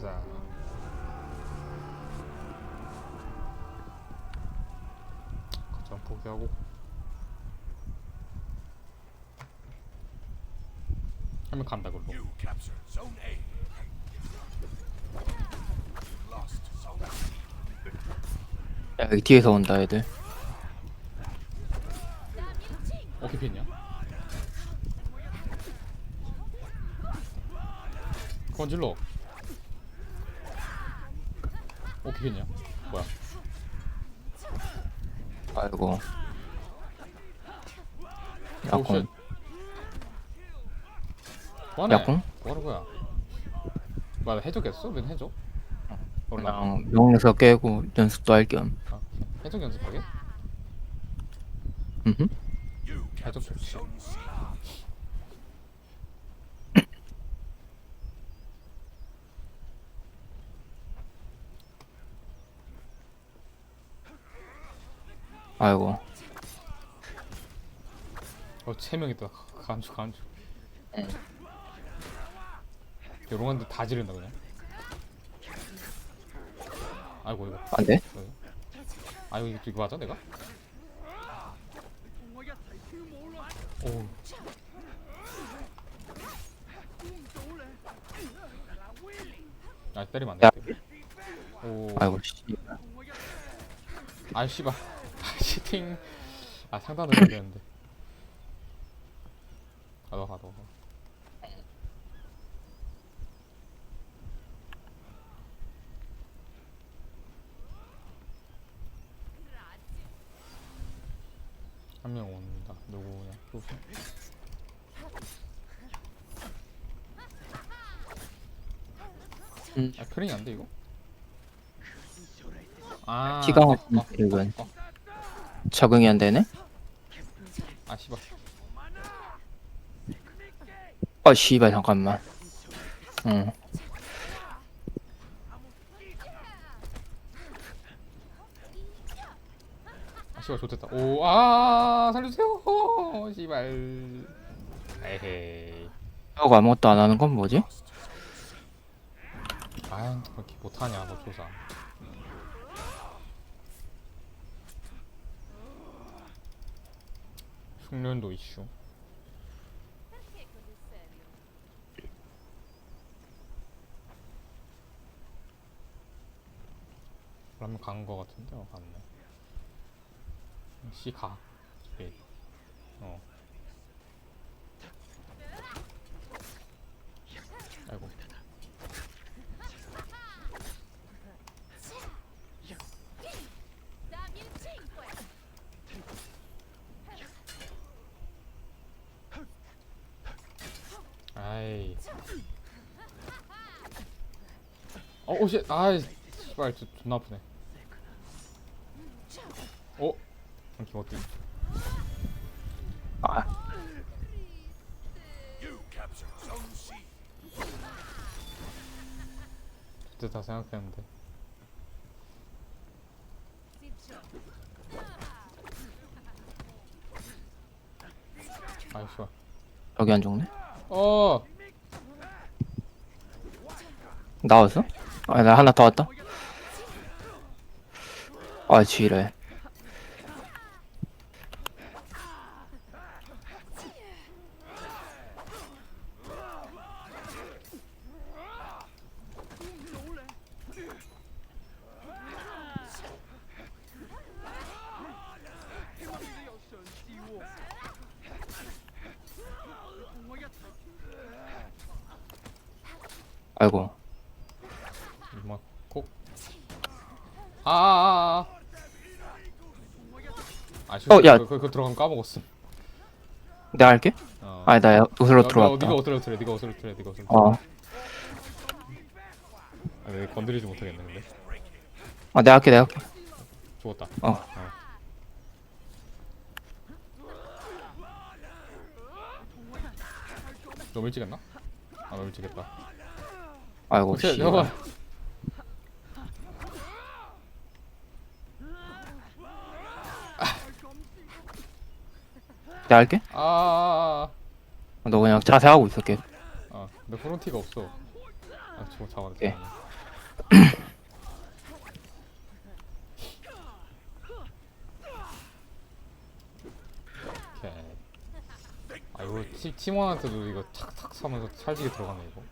가자. 거점 포기하고. 하면 간다 그걸로. You captured Zone A. Lost Zone B. 야, 여기 뒤에서 온다 애들 어떻게 피했냐? 건질러. 어떻게 피했냐? 뭐야? 아이고 쉣. 뭐하네? 약공? 뭐하는 거야? 뭐야 해적했어? 웬 해적? 몰라. 그냥 명에서 깨고 연습도 할겸 아, 해적 연습하게? 해적 좋지. 아이고 어, 세명 있다. 간주, 간주. 응. 요런한데 다 지른다 그냥. 아이고 이거. 안돼? 아이고 이거, 이거 맞아 내가? 오. 아 때리면 안 야. 돼. 오. 아이고 씨 아 씨발. 아, 시팅. 아 상단을 해야 되는데. 가둬 가둬. 한 명 온다. 누구냐? 누구? 음. 아 크링이 안 돼 이거? 아. 키가 어, 없는 어, 딜은. 어, 어. 적응이 안 되네? 아 씨발. 아 씨발 잠깐만 응 아 씨발 좋됐다. 오, 아 살려주세요. 오, 씨발. 에헤이. 하고 아무것도 안 하는 건 뭐지? 아, 그렇게 못하냐, 너 조사. 숙련도 이슈. 그러면 간 거 같은데, 어, 갔네. C 가. 스페이드. 어. 아이고. 아이. 어, 오, 씨, 아이, 씨발, 저, 존나 아프네. 어? 이렇게 어때? 아. 그때 다 생각했는데. 아이, 씨발. 여기 안 죽네? 어! 나왔어? 아 나 하나 더 왔다? 아 지랄. 아이고 콕. 아, 아, 아, 아. 아, 씨, 어, 야. 그거, 그거 들어가면 까먹었음. 내가 할게 어. 아니 나 옷으로 야, 들어왔다 네가 어디로 들어? 네가 어디로 들어? 네가 어디로 들어? 어. 아, 내가 건드리지 못하겠네 근데. 아 내가 할게 내가 할게 죽었다. 어. 너무 일찍 했나? 아, 너무 일찍 했다. 아이고 잠깐 내가 할게. 아, 아, 아, 아. 너 그냥 자세하고 있을게. 아, 근데 프론티가 없어. 아, 저거 잡아야 돼. 예. 오케이. 아, 이거 팀원한테도 이거 탁탁 사면서 찰지게 들어가네, 이거.